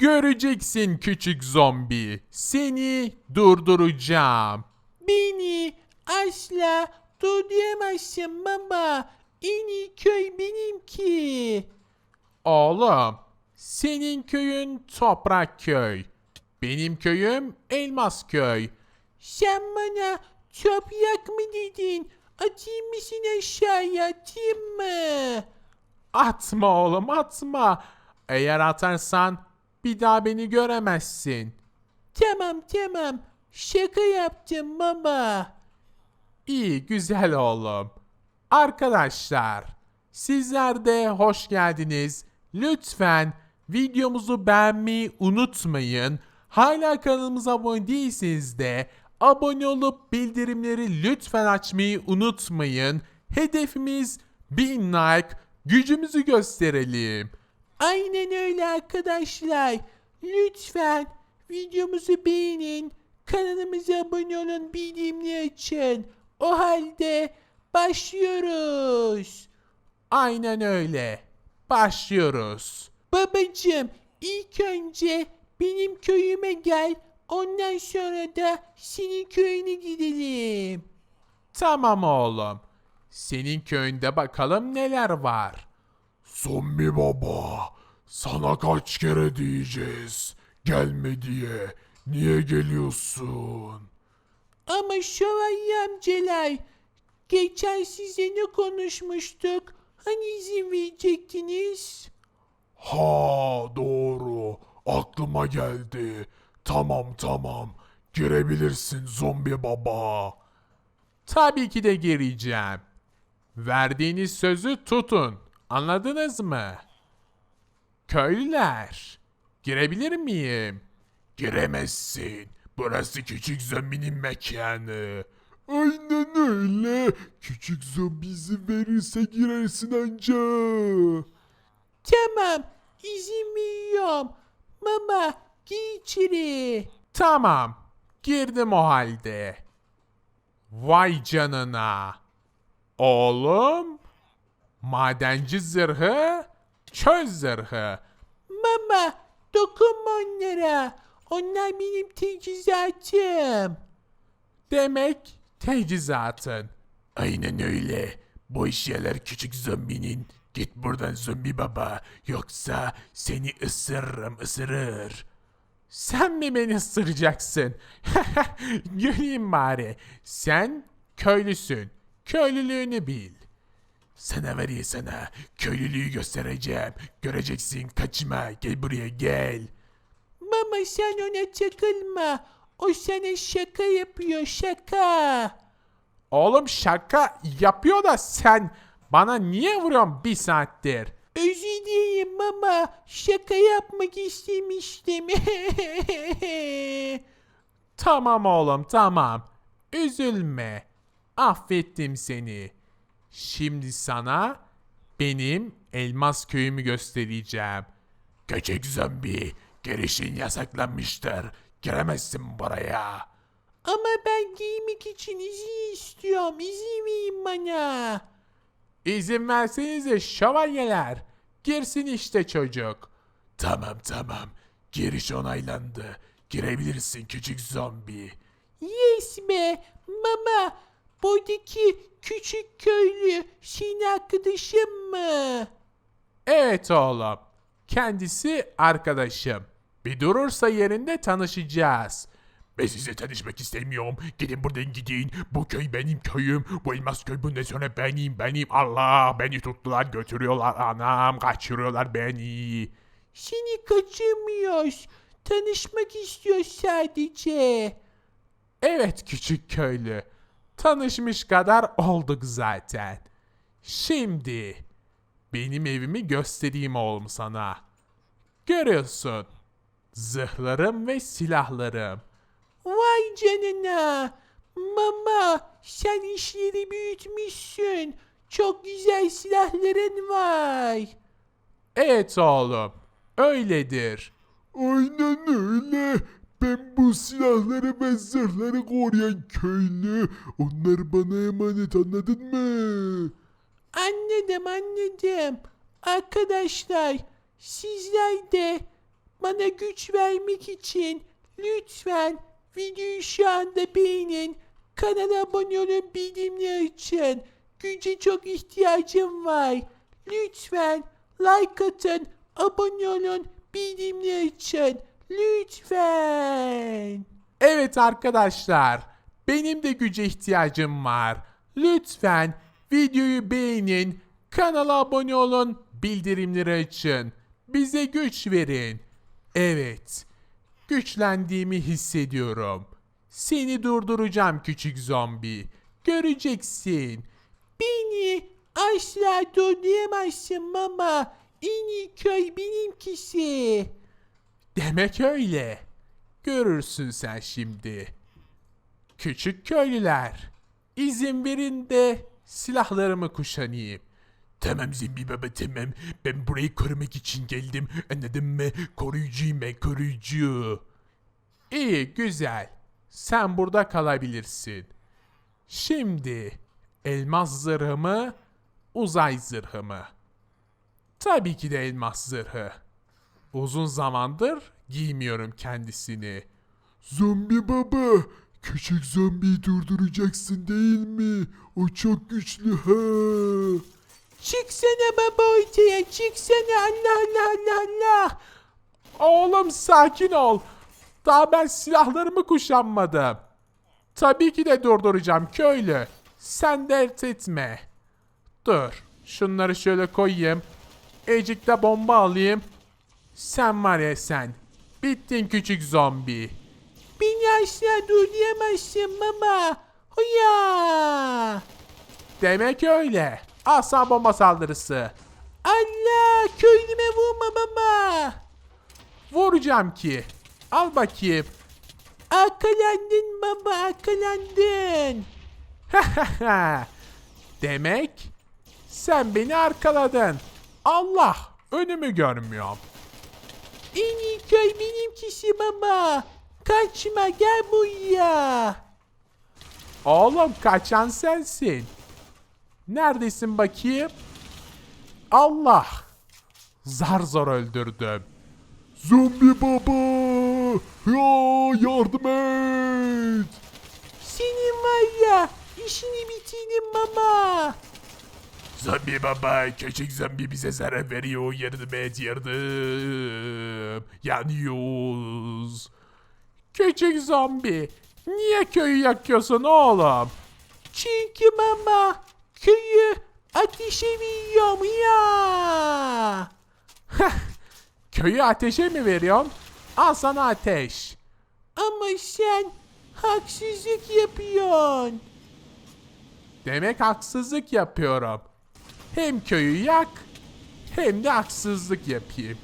Göreceksin küçük zombi. Seni durduracağım. Beni asla durduramazsın baba. En iyi köy benimki. Oğlum, senin köyün Toprak Köy. Benim köyüm Elmas Köy. Sen bana toprak mı dedin? Atayım mı seni aşağıya atayım mı? Atma oğlum atma. Eğer atarsan bir daha beni göremezsin. Tamam tamam. Şaka yaptım baba. İyi güzel oğlum. Arkadaşlar sizler de hoş geldiniz. Lütfen videomuzu beğenmeyi unutmayın. Hala kanalımıza abone değilseniz de abone olup bildirimleri lütfen açmayı unutmayın. Hedefimiz 1000 like. Gücümüzü gösterelim. Aynen öyle arkadaşlar. Lütfen videomuzu beğenin. Kanalımıza abone olun. Bildirimleri açın. O halde başlıyoruz. Aynen öyle. Başlıyoruz. Babacım ilk önce benim köyüme gel. Ondan sonra da senin köyüne gidelim. Tamam oğlum. Senin köyünde bakalım neler var. Zombi baba, sana kaç kere diyeceğiz? Gelme diye. Niye geliyorsun? Ama şövalye amcalar geçen size ne konuşmuştuk? Hani izin verecektiniz? Ha doğru. Aklıma geldi. Tamam tamam. Girebilirsin zombi baba. Tabii ki de gireceğim. Verdiğiniz sözü tutun. Anladınız mı? Köylüler, girebilir miyim? Giremezsin. Burası küçük zombinin mekanı. Aynen öyle. Küçük zombi izin verirse girersin anca. Tamam izin veriyorum. Mama gir içeri. Tamam, girdim o halde. Vay canına. Oğlum, madenci zırhı, çöl zırhı. Mama dokunma onlara. Onlar benim teçhizatım. Demek tecizatın. Aynen öyle. Bu işyalar küçük zombinin. Git buradan zombi baba. Yoksa seni ısırırım ısırır. Sen mi beni ısıracaksın? Güleyim bari. Sen köylüsün. Köylülüğünü bil. Sana var ya sana. Köylülüğü göstereceğim. Göreceksin kaçma. Gel buraya gel. Mama sen ona takılma. O sana şaka yapıyor şaka. Oğlum şaka yapıyor da sen bana niye vuruyorsun bir saattir? Özür dileyim mama. Şaka yapmak istemiştim. Tamam oğlum tamam. Üzülme. Affettim seni. Şimdi sana benim elmas köyümü göstereceğim. Küçük zombi. Girişin yasaklanmıştır. Giremezsin buraya. Ama ben giymek için izin istiyorum. İzin verin bana. İzin versenize şövalyeler. Girsin işte çocuk. Tamam tamam. Giriş onaylandı. Girebilirsin küçük zombi. Yes be. Mama. Buradaki küçük köylü senin arkadaşın mı? Evet oğlum. Kendisi arkadaşım. Bir durursa yerinde tanışacağız. Ben size tanışmak istemiyorum. Gidin buradan gidin. Bu köy benim köyüm. Bu elmas köy bundan sonra benim benim. Allah beni tuttular götürüyorlar anam. Kaçırıyorlar beni. Seni kaçırmıyoruz. Tanışmak istiyoruz sadece. Evet küçük köylü. Tanışmış kadar olduk zaten. Şimdi benim evimi göstereyim oğlum sana. Görüyorsun. Zırhlarım ve silahlarım. Vay canına. Mama sen işleri büyütmüşsün. Çok güzel silahların var. Evet oğlum. Öyledir. Aynen öyle. Ben bu silahları ve zırhları koruyan köylü. Onlar bana emanet anladın mı? Anladım anladım. Arkadaşlar sizler de bana güç vermek için lütfen videoyu şu anda beğenin. Kanala abone olun bildirimleri açın. Güce çok ihtiyacım var. Lütfen like atın, abone olun, bildirimleri açın. Lütfen. Evet arkadaşlar, benim de güce ihtiyacım var. Lütfen videoyu beğenin, kanala abone olun, bildirimleri açın. Bize güç verin. Evet, güçlendiğimi hissediyorum. Seni durduracağım küçük zombi. Göreceksin. Beni asla durdurayamazsın mama. En iyi köy benimkisi. Demek öyle. Görürsün sen şimdi. Küçük köylüler, izin verin de silahlarımı kuşanayım. Tamam zombi baba tamam. Ben burayı korumak için geldim. Anladın mı? Koruyucuyum ben koruyucu. İyi, güzel. Sen burada kalabilirsin. Şimdi elmas zırhımı, uzay zırhımı. Tabii ki de elmas zırhı. Uzun zamandır giymiyorum kendisini. Zombi baba. Küçük zombiyi durduracaksın değil mi? O çok güçlü ha. Çıksana baba ortaya çıksana Allah Allah Allah Allah. Oğlum sakin ol. Daha ben silahlarımı kuşanmadım. Tabii ki de durduracağım köylü. Sen dert etme. Dur. Şunları şöyle koyayım. Ecik'te bomba alayım. Sen var ya sen. Bittin küçük zombi. Beni asla durdurayamazsın mama. Hoya. Demek öyle. Asa bomba saldırısı. Allah köylüme vurma baba. Vuracağım ki. Al bakayım. Arkalandın baba arkalandın. Demek sen beni arkaladın. Allah önümü görmüyorum. En iyi köy benimkisi baba. Kaçma gel buraya. Oğlum kaçan sensin. Neredesin bakayım? Allah. Zar zor öldürdüm. Zombi baba. Ya yardım et. Senin var ya işini bitirdim baba. Zombi baba, küçük zombi bize zarar veriyor. Yardım et, yardım. Yanıyoruz. Küçük zombi. Niye köyü yakıyorsun oğlum? Çünkü mama köyü ateşe veriyorum ya. Köyü ateşe mi veriyorsun? Al sana ateş. Ama sen haksızlık yapıyorsun. Demek haksızlık yapıyorum. Hem köyü yak hem de haksızlık yapayım.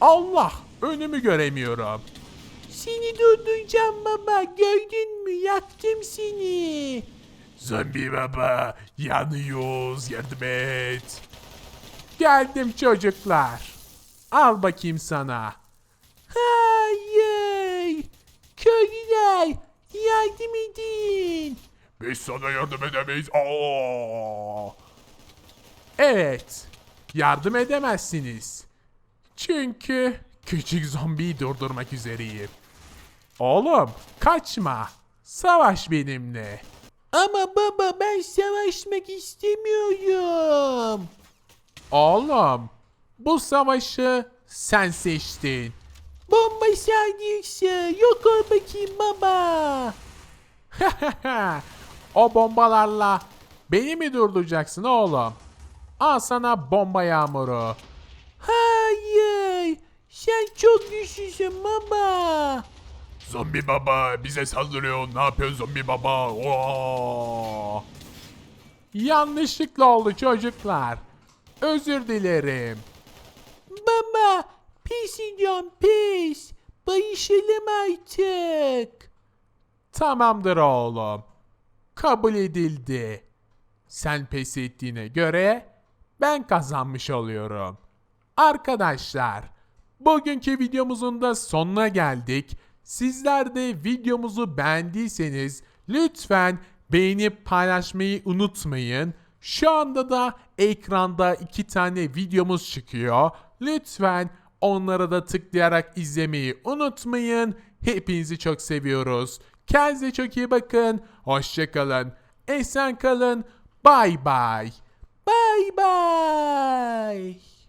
Allah önümü göremiyorum. Seni durduracağım baba gördün mü yaktım seni. Zombi baba, yanıyoruz. Yardım et. Geldim çocuklar. Al bakayım sana. Hayır. Köylüler yardım edin. Biz sana yardım edemeyiz. Aa! Evet. Yardım edemezsiniz. Çünkü küçük zombiyi durdurmak üzereyim. Oğlum kaçma. Savaş benimle. Ama baba ben savaşmak istemiyorum. Oğlum bu savaşı sen seçtin. Bomba saldırısı yok ol bakayım baba. o bombalarla beni mi durduracaksın oğlum? Al sana bomba yağmuru. Hayır. Sen çok güçlüsün baba. Zombi baba bize saldırıyor. Ne yapıyorsun zombi baba? Oo! Yanlışlıkla oldu çocuklar. Özür dilerim. Baba pis ediyorum pis. Barışalım artık. Tamamdır oğlum. Kabul edildi. Sen pes ettiğine göre ben kazanmış oluyorum. Arkadaşlar, bugünkü videomuzun da sonuna geldik. Sizler de videomuzu beğendiyseniz lütfen beğenip paylaşmayı unutmayın. Şu anda da ekranda iki tane videomuz çıkıyor. Lütfen Onlara da tıklayarak izlemeyi unutmayın. Hepinizi çok seviyoruz. Kendinize çok iyi bakın. Hoşçakalın. Esen kalın. Bay bay. Bye bye.